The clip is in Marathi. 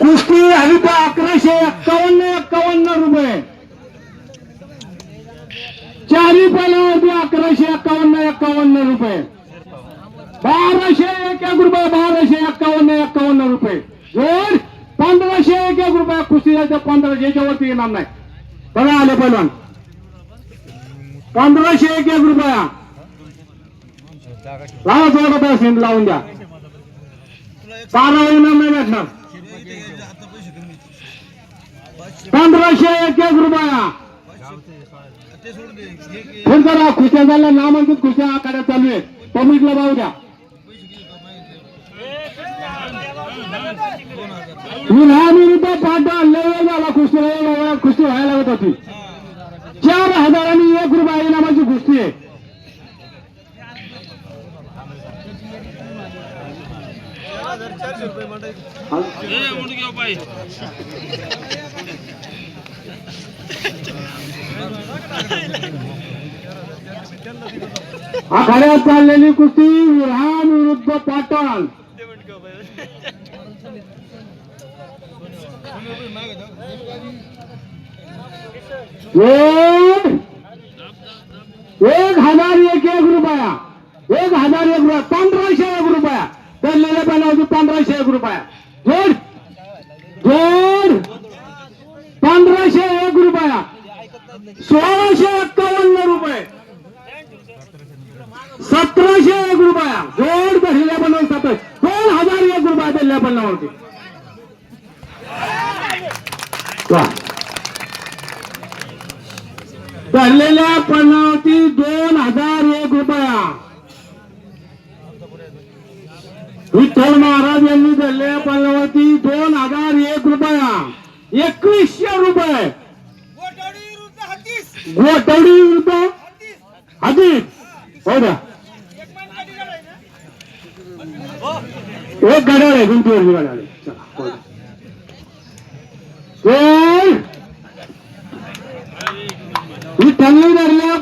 कुस्ती हवी तर अकराशे एक्कावन्न एक्कावन्न रुपये. चारी पाल्यावरती अकराशे एक्कावन्न एक्कावन्न रुपये. बाराशे एक एक रुपये बाराशे एक्कावन्न एक्कावन्न रुपये. जोड पंधराशे एक एक रुपये कुस्ती जायचं पंधराशे याच्यावरती येणार नाही. बघा आले पहिलवान पंधराशे एक एक रुपया. लावा जोडा लावून द्या. बारा येणार नाही भेटणार. पंधराशे एक रुपया. फोन करा खुशा झाल्या नामांकित खुशा आखाड्यात चालू आहे पब्लिकला भाऊ द्या. विरुद्ध पाटा लय झाला कुस्तीला एवढ्या वेळात व्हायला लागत होती. चार हजारांनी एक रुपया इनामाची कुस्ती आहे. आखाड्यात चाललेली कुस्ती विधान विरुद्ध पाटण. एक एक हजार एक एक रुपया. एक हजार एक रुपया. पंधराशे एक रुपया. चाललेल्या पाण्यावरती पंधराशे एक रुपया. जोड. जोड. पंधराशे एक रुपया. सोळाशे एक्कावन्न रुपये. सतराशे एक रुपया. जोड बसल्या पण सतरा दोन हजार एक रुपया दिलेल्या पन्नावरती वा. धरलेल्या पन्नावती दोन हजार एक रुपया विठ्ठल महाराज यांनी धरलेल्या पन्नावरती दोन हजार एक रुपया एकवीसशे रुपये. गोटवडी विरुद्ध हदीद हो द्या. एक गाड्या आहे गुंतवणूक गाड्या हो विठ्ठलने धरल्या